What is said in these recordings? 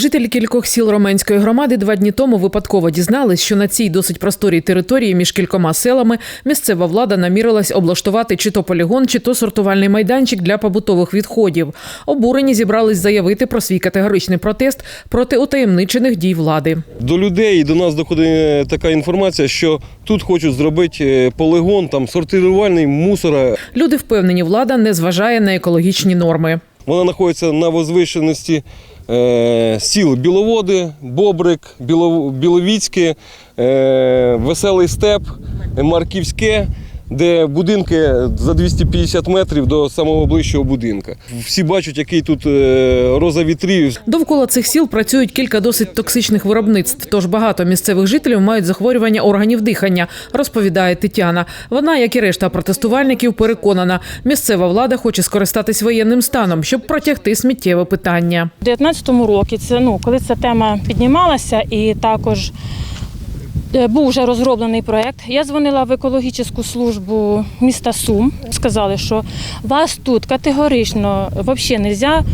Жителі кількох сіл Роменської громади два дні тому випадково дізнались, що на цій досить просторій території між кількома селами місцева влада намірилась облаштувати чи то полігон, чи то сортувальний майданчик для побутових відходів. Обурені зібрались заявити про свій категоричний протест проти утаємничених дій влади. До людей до нас доходить е, така інформація, що тут хочуть зробити е, полигон, там сортирувальний мусора. Люди впевнені, влада не зважає на екологічні норми. Вона знаходиться на возвишеності е, сіл Біловоди, Бобрик, Біло, Біловіцьке, е, Веселий Степ, Марківське, де будинки за 250 метрів до самого ближчого будинка. Всі бачать, який тут е, роза вітрів. Довкола цих сіл працюють кілька досить токсичних виробництв. Тож багато місцевих жителів мають захворювання органів дихання, розповідає Тетяна. Вона, як і решта протестувальників, переконана, місцева влада хоче скористатись воєнним станом, щоб протягти сміттєве питання. У 19-му році, це ну коли ця тема піднімалася, і також був вже розроблений проект. Я дзвонила в екологічну службу міста Сум. Сказали, що вас тут категорично взагалі не можна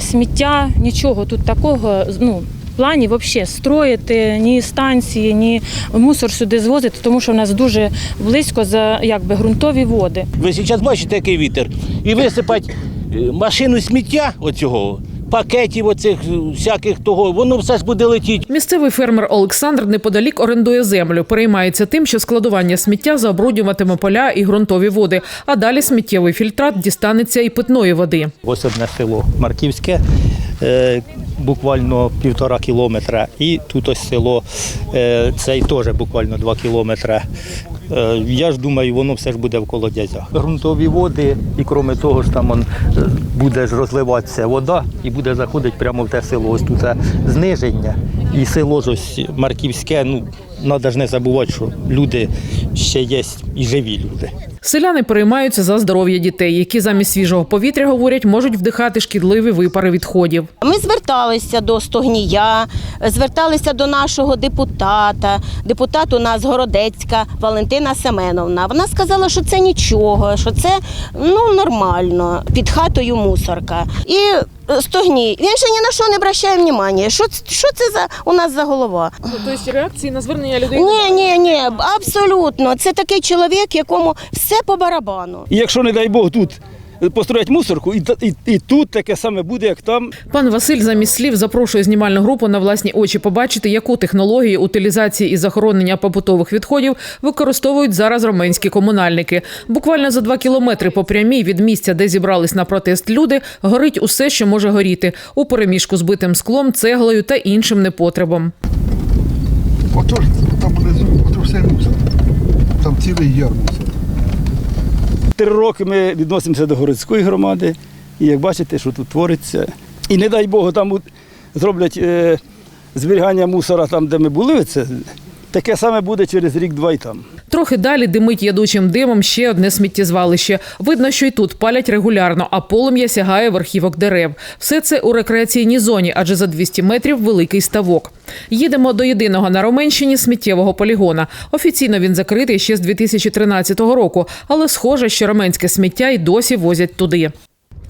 сміття, нічого тут такого. Ну плані взагалі строїти ні станції, ні мусор сюди звозити, тому що в нас дуже близько за якби ґрунтові води. Ви зараз бачите, який вітер. І висипати е, машину сміття оцього, пакетів оцих всяких того, воно все ж буде летіти. Місцевий фермер Олександр неподалік орендує землю. Переймається тим, що складування сміття забруднюватиме поля і ґрунтові води. А далі сміттєвий фільтрат дістанеться і питної води. Ось одне село Марківське, е, буквально півтора кілометра. І тут ось село, е, цей теж буквально два кілометри. Е, я ж думаю, воно все ж буде в колодязях. Грунтові води, і крім того ж там он, е, буде ж розливатися вода і буде заходити прямо в те село. Ось тут зниження. І село ж ось Марківське, ну, треба ж не забувати, що люди ще є і живі люди. Селяни переймаються за здоров'я дітей, які замість свіжого повітря говорять, можуть вдихати шкідливі випари відходів. Ми зверталися до Стогнія, зверталися до нашого депутата. Депутат у нас Городецька Валентина Семеновна. Вона сказала, що це нічого, що це ну нормально. Під хатою мусорка. І е, Стогній, він ще ні на що не обращає внимання. Що, що це за у нас за голова? Тобто реакції на звернення людей Ні, ні, ні, абсолютно. Це такий чоловік, якому все по барабану. І якщо, не дай Бог, тут построять мусорку, і, та- і, і тут таке саме буде, як там. Пан Василь замість слів запрошує знімальну групу на власні очі побачити, яку технологію утилізації і захоронення побутових відходів використовують зараз роменські комунальники. Буквально за два кілометри по прямій від місця, де зібрались на протест люди, горить усе, що може горіти у переміжку з битим склом, цеглою та іншим непотребом. Ото ж там внизу, ото все мусор. Там цілий яр мусор. Три роки ми відносимося до городської громади, і як бачите, що тут твориться. І не дай Бог, там зроблять е, зберігання мусора там, де ми були, це таке саме буде через рік-два і там. Трохи далі димить ядучим димом ще одне сміттєзвалище. Видно, що й тут палять регулярно, а полум'я сягає верхівок дерев. Все це у рекреаційній зоні, адже за 200 метрів великий ставок. Їдемо до єдиного на Роменщині сміттєвого полігона. Офіційно він закритий ще з 2013 року, але схоже, що роменське сміття й досі возять туди.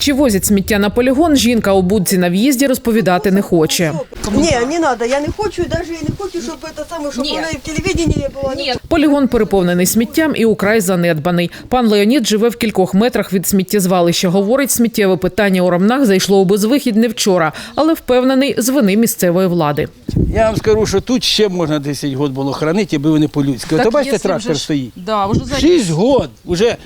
Чи возять сміття на полігон, жінка у будці на в'їзді розповідати не хоче. Не, не надо, я не хочу, и даже я не хочу, чтобы это самое, чтобы оно и в телевидении было. Нет. Полігон переповнений сміттям і украй занедбаний. Пан Леонід живе в кількох метрах від сміттєзвалища. Говорить, сміттєве питання у Ромнах зайшло у безвихідь не вчора, але впевнений з вини місцевої влади. Я вам скажу, що тут ще можна 10 років було хранити, аби вони по-людськи. Ото бачите, трактор стоїть. Да, вже за... 6 років вже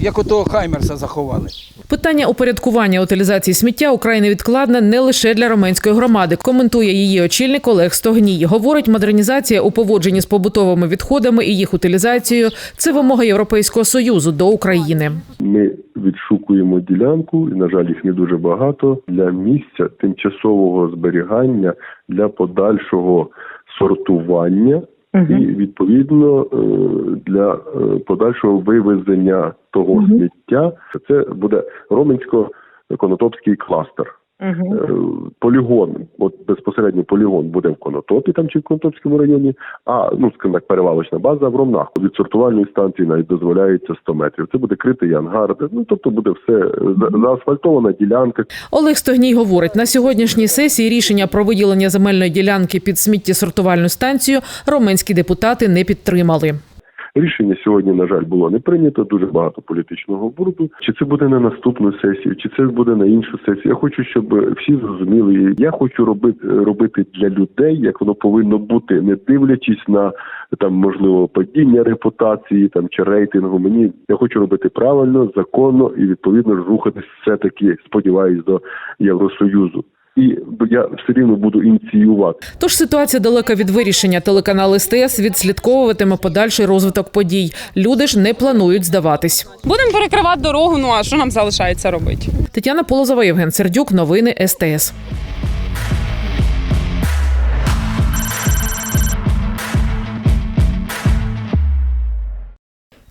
як ото Хаймерса заховали. Питання упорядкування утилізації сміття украй невідкладне не лише для роменської громади. Коментує її очільник Олег Стогній. Говорить, модернізація у поводженні з побутовими відходами і їх утилізацією це вимога Європейського союзу до України. Ми відшукуємо ділянку, і на жаль, їх не дуже багато для місця тимчасового зберігання для подальшого сортування і відповідно е, для е, подальшого вивезення того сміття. Це буде Роменсько-Конотопський кластер. Е, Полігон, от безпосередньо полігон буде в Конотопі, там чи в Конотопському районі, а ну скажімо так, перевалочна база в Ромнах. Від сортувальної станції навіть дозволяється 100 метрів. Це буде критий ангар, ну тобто буде все за- заасфальтована ділянка. Олег Стогній говорить, на сьогоднішній сесії рішення про виділення земельної ділянки під сміттєсортувальну станцію роменські депутати не підтримали. Рішення сьогодні, на жаль, було не прийнято. Дуже багато політичного бруду. Чи це буде на наступну сесію, чи це буде на іншу сесію? Я хочу, щоб всі зрозуміли. Я хочу робити робити для людей, як воно повинно бути, не дивлячись на там можливо падіння репутації там чи рейтингу. Мені я хочу робити правильно, законно і відповідно рухатись все таки, сподіваюсь, до Євросоюзу. І я все рівно буду ініціювати. Тож ситуація далека від вирішення. Телеканал СТС відслідковуватиме подальший розвиток подій. Люди ж не планують здаватись. Будемо перекривати дорогу. Ну а що нам залишається робити? Тетяна Полозова, Євген Сердюк. Новини СТС.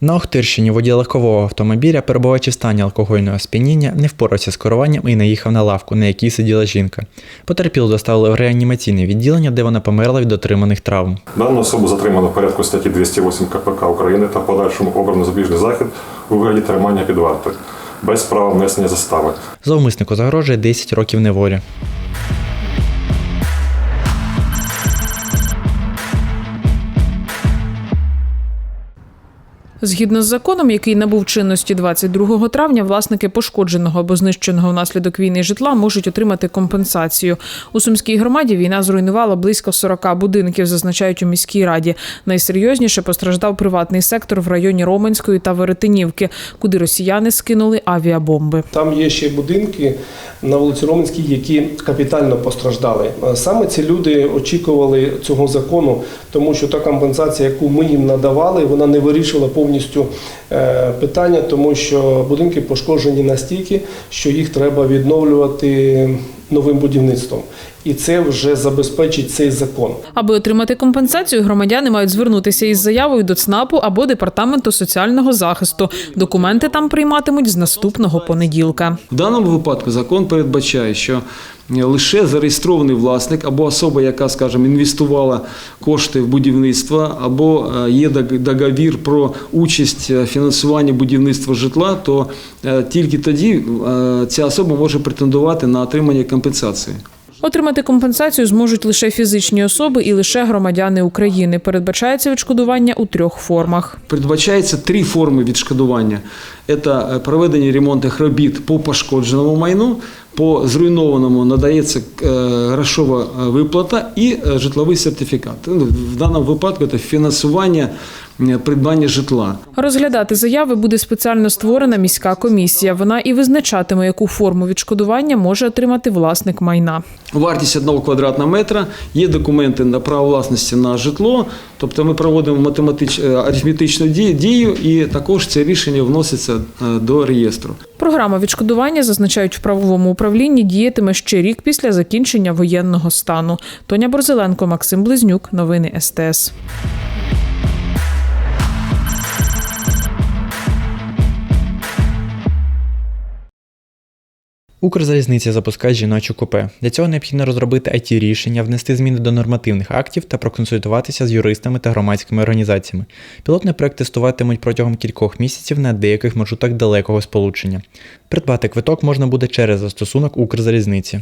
На Охтирщині водій легкового автомобіля, перебуваючи в стані алкогольного сп'яніння, не впорався з керуванням і наїхав на лавку, на якій сиділа жінка. Потерпілу доставили в реанімаційне відділення, де вона померла від отриманих травм. Дану особу затримано в порядку статті 208 КПК України та в подальшому обрано запобіжний захід у вигляді тримання під вартою без права внесення застави. Зловмиснику загрожує 10 років неволі. Згідно з законом, який набув чинності 22 травня, власники пошкодженого або знищеного внаслідок війни житла можуть отримати компенсацію. У сумській громаді війна зруйнувала близько 40 будинків, зазначають у міській раді. Найсерйозніше постраждав приватний сектор в районі Роменської та Веретинівки, куди росіяни скинули авіабомби. Там є ще будинки на вулиці Роменській, які капітально постраждали. Саме ці люди очікували цього закону, тому що та компенсація, яку ми їм надавали, вона не вирішила повністю е, питання, тому що будинки пошкоджені настільки, що їх треба відновлювати новим будівництвом. І це вже забезпечить цей закон. Аби отримати компенсацію, громадяни мають звернутися із заявою до ЦНАПу або департаменту соціального захисту. Документи там прийматимуть з наступного понеділка. В даному випадку закон передбачає, що лише зареєстрований власник або особа, яка, скажімо, інвестувала кошти в будівництво, або е, є дог- договір про участь е, фінансування будівництва житла, то е, тільки тоді ця особа може претендувати на отримання компенсації. Отримати компенсацію зможуть лише фізичні особи і лише громадяни України. Передбачається відшкодування у трьох формах. Передбачається три форми відшкодування: це е, проведення ремонтних робіт по пошкодженому майну, по зруйнованому надається е, грошова е, виплата і житловий сертифікат. Ну, В даному випадку це фінансування придбання житла. Розглядати заяви буде спеціально створена міська комісія. Вона і визначатиме, яку форму відшкодування може отримати власник майна. Вартість одного квадратного метра, є документи на право власності на житло, тобто ми проводимо математич... е, арифметичну дію і також це рішення вноситься е, до реєстру. Програма відшкодування зазначають в правовому управлінні діятиме ще рік після закінчення воєнного стану. Тоня Борзеленко, Максим Близнюк. Новини СТС. Укрзалізниця запускає жіночу купе. Для цього необхідно розробити it рішення, внести зміни до нормативних актів та проконсультуватися з юристами та громадськими організаціями. Пілотний проект тестуватимуть протягом кількох місяців на деяких маршрутах далекого сполучення. Придбати квиток можна буде через застосунок Укрзалізниці.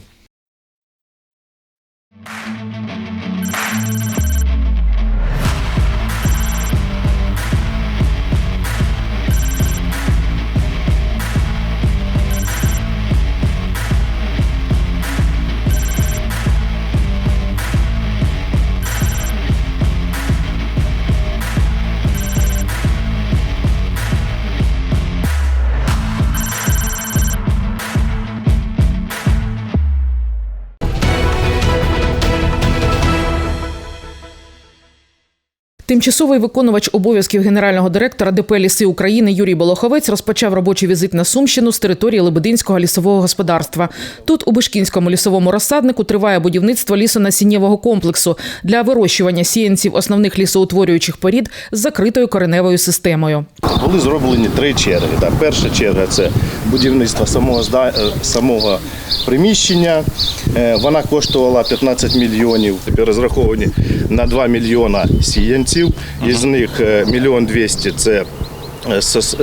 Тимчасовий виконувач обов'язків генерального директора ДП «Ліси України Юрій Болоховець розпочав робочий візит на Сумщину з території Лебединського лісового господарства. Тут у Бишкінському лісовому розсаднику триває будівництво лісонасіннєвого комплексу для вирощування сіянців основних лісоутворюючих порід з закритою кореневою системою. Були зроблені три черги. Перша черга це будівництво самого е, самого приміщення. Е, Вона коштувала 15 мільйонів. Тепер розраховані на 2 мільйона сіянців. Із них е, мільйон 200 – це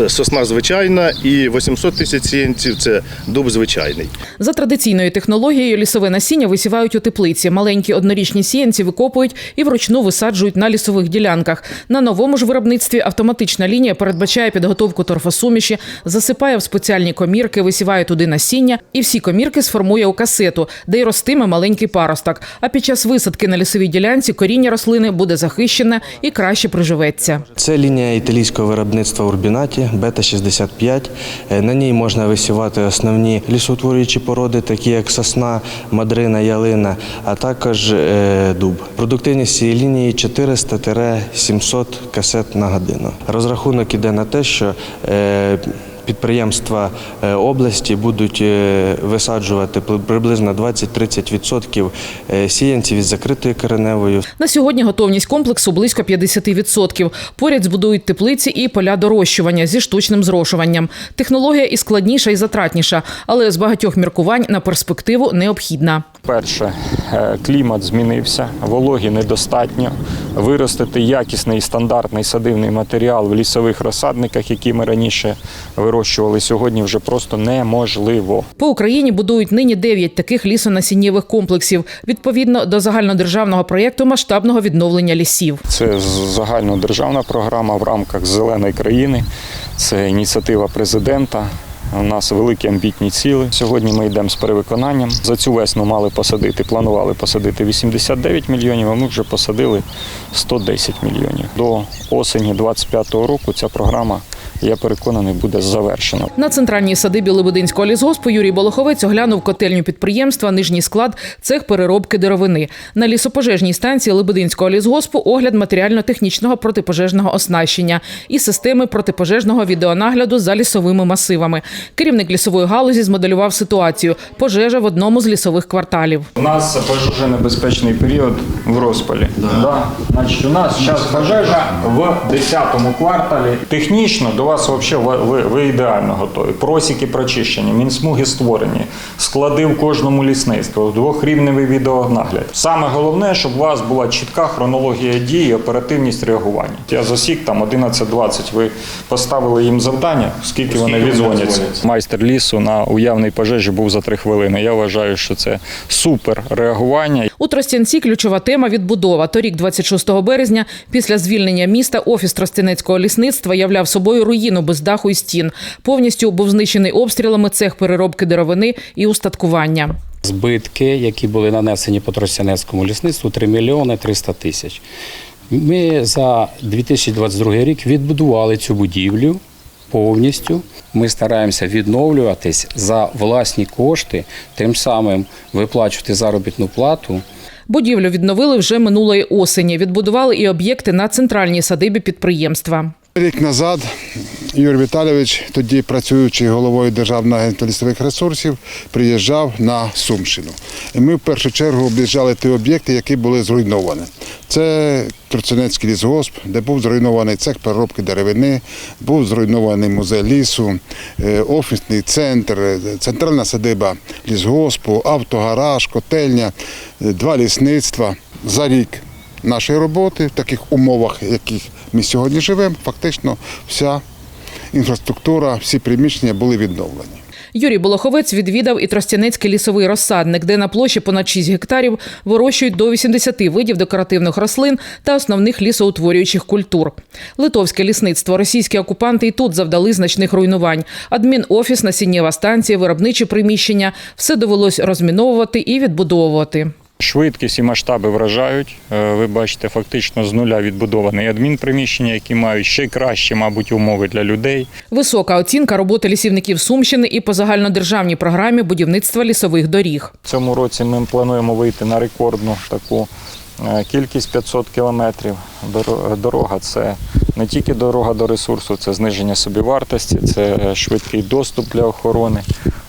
сосна звичайна, і 800 тисяч сіянців це дуб звичайний. За традиційною технологією лісове насіння висівають у теплиці. Маленькі однорічні сіянці викопують і вручну висаджують на лісових ділянках. На новому ж виробництві автоматична лінія передбачає підготовку торфосуміші, засипає в спеціальні комірки, висіває туди насіння, і всі комірки сформує у касету, де й ростиме маленький паросток. А під час висадки на лісовій ділянці коріння рослини буде захищене і краще приживеться. Це лінія італійського виробництва Урбінаті Бета-65. Е, На ній можна висівати основні лісоутворюючі породи, такі як сосна, мадрина, ялина, а також е, дуб. Продуктивність цієї лінії 400-700 касет на годину. Розрахунок іде на те, що е, Підприємства е, області будуть е, висаджувати пли- приблизно 20-30% е, сіянців із закритою кореневою. На сьогодні готовність комплексу близько 50%. Поряд збудують теплиці і поля дорощування зі штучним зрошуванням. Технологія і складніша, і затратніша, але з багатьох міркувань на перспективу необхідна. Перше, клімат змінився, вологі недостатньо. Виростити якісний і стандартний садивний матеріал в лісових розсадниках, які ми раніше вирощували сьогодні, вже просто неможливо. По Україні будують нині 9 таких лісонасіннєвих комплексів відповідно до загальнодержавного проєкту масштабного відновлення лісів. Це загальнодержавна програма в рамках зеленої країни. Це ініціатива президента. У нас великі амбітні ціли. Сьогодні ми йдемо з перевиконанням. За цю весну мали посадити, планували посадити 89 мільйонів, а ми вже посадили 110 мільйонів. До осені 25-го року ця програма, я переконаний, буде завершена. На центральній садибі Лебединського лісгоспу Юрій Болоховець оглянув котельню підприємства, нижній склад, цех переробки деревини. На лісопожежній станції Лебединського лісгоспу огляд матеріально-технічного протипожежного оснащення і системи протипожежного відеонагляду за лісовими масивами. Керівник лісової галузі змоделював ситуацію пожежа в одному з лісових кварталів. У нас пожежонебезпечний період в розпалі. Да. Значить, у нас зараз пожежа в 10 кварталі. Технічно до вас взагалі ви, ви, ви ідеально готові. Просіки прочищені, мінсмуги створені, склади в кожному лісництві, двохрівневий відеонагляд. Саме головне, щоб у вас була чітка хронологія дій і оперативність реагування. Я засік там 11.20, ви поставили їм завдання, скільки вони Скільки вони віддзвоняться. віддзвоняться? Майстер лісу на уявній пожежі був за 3 хвилини. Я вважаю, що це супер реагування. У Тростянці ключова тема відбудова. Торік, 26 березня, після звільнення міста, офіс Тростянецького лісництва являв собою руїну без даху і стін. Повністю був знищений обстрілами цех переробки деревини і устаткування. Збитки, які були нанесені по Тростянецькому лісництву, 3 мільйони 300 тисяч. Ми за 2022 рік відбудували цю будівлю повністю. Ми стараємося відновлюватись за власні кошти, тим самим виплачувати заробітну плату. Будівлю відновили вже минулої осені. Відбудували і об'єкти на центральній садибі підприємства. Рік назад Юрій Віталійович, тоді працюючи головою Державного агентства лісових ресурсів, приїжджав на Сумщину. І ми в першу чергу об'їжджали ті об'єкти, які були зруйновані. Це Троцянецький лісгосп, де був зруйнований цех переробки деревини, був зруйнований музей лісу, е, офісний центр, е, центральна садиба лісгоспу, автогараж, котельня, е, два лісництва. За рік нашої роботи в таких умовах, яких ми сьогодні живемо, фактично вся інфраструктура, всі приміщення були відновлені. Юрій Болоховець відвідав і Тростянецький лісовий розсадник, де на площі понад 6 гектарів вирощують до 80 видів декоративних рослин та основних лісоутворюючих культур. Литовське лісництво, російські окупанти і тут завдали значних руйнувань. Адмінофіс, насіннєва станція, виробничі приміщення – все довелось розміновувати і відбудовувати. Швидкість і масштаби вражають. Е, Ви бачите, фактично з нуля відбудовані адмінприміщення, які мають ще кращі, мабуть, умови для людей. Висока оцінка роботи лісівників Сумщини і по загальнодержавній програмі будівництва лісових доріг. В цьому році ми плануємо вийти на рекордну таку Е, Кількість 500 кілометрів. Доро- Дорога це не тільки дорога до ресурсу, це зниження собівартості, це швидкий доступ для охорони.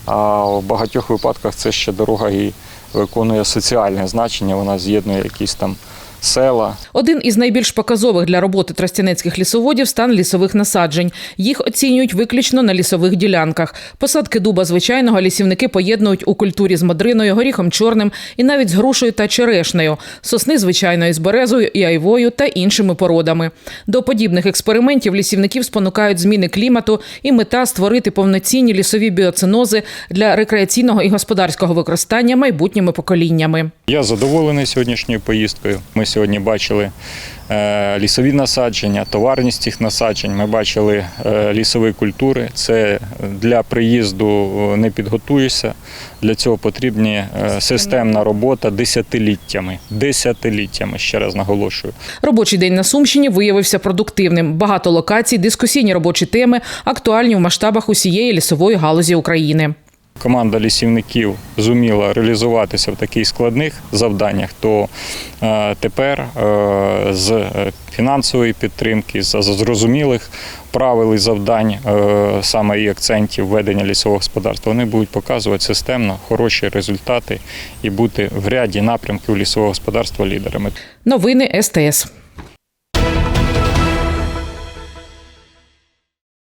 А в багатьох випадках це ще дорога і виконує соціальне значення. Вона з'єднує якісь там села, Один із найбільш показових для роботи тростянецьких лісоводів стан лісових насаджень. Їх оцінюють виключно на лісових ділянках. Посадки дуба звичайного лісівники поєднують у культурі з мадриною, горіхом чорним і навіть з грушею та черешнею, сосни звичайної з березою і айвою та іншими породами. До подібних експериментів лісівників спонукають зміни клімату і мета створити повноцінні лісові біоцинози для рекреаційного і господарського використання майбутніми поколіннями. Я задоволений сьогоднішньою поїздкою. Ми сьогодні бачили е, лісові насадження, товарність цих насаджень. Ми бачили е, лісові культури. Це для приїзду е, не підготуєшся. Для цього потрібна е, системна робота десятиліттями. Десятиліттями, ще раз наголошую. Робочий день на Сумщині виявився продуктивним. Багато локацій, дискусійні робочі теми, актуальні в масштабах усієї лісової галузі України. Команда лісівників зуміла реалізуватися в таких складних завданнях, то е, тепер е, з е, фінансової підтримки, з зрозумілих правил і завдань, саме і акцентів ведення лісового господарства, вони будуть показувати системно хороші результати і бути в ряді напрямків лісового господарства лідерами. Новини СТС.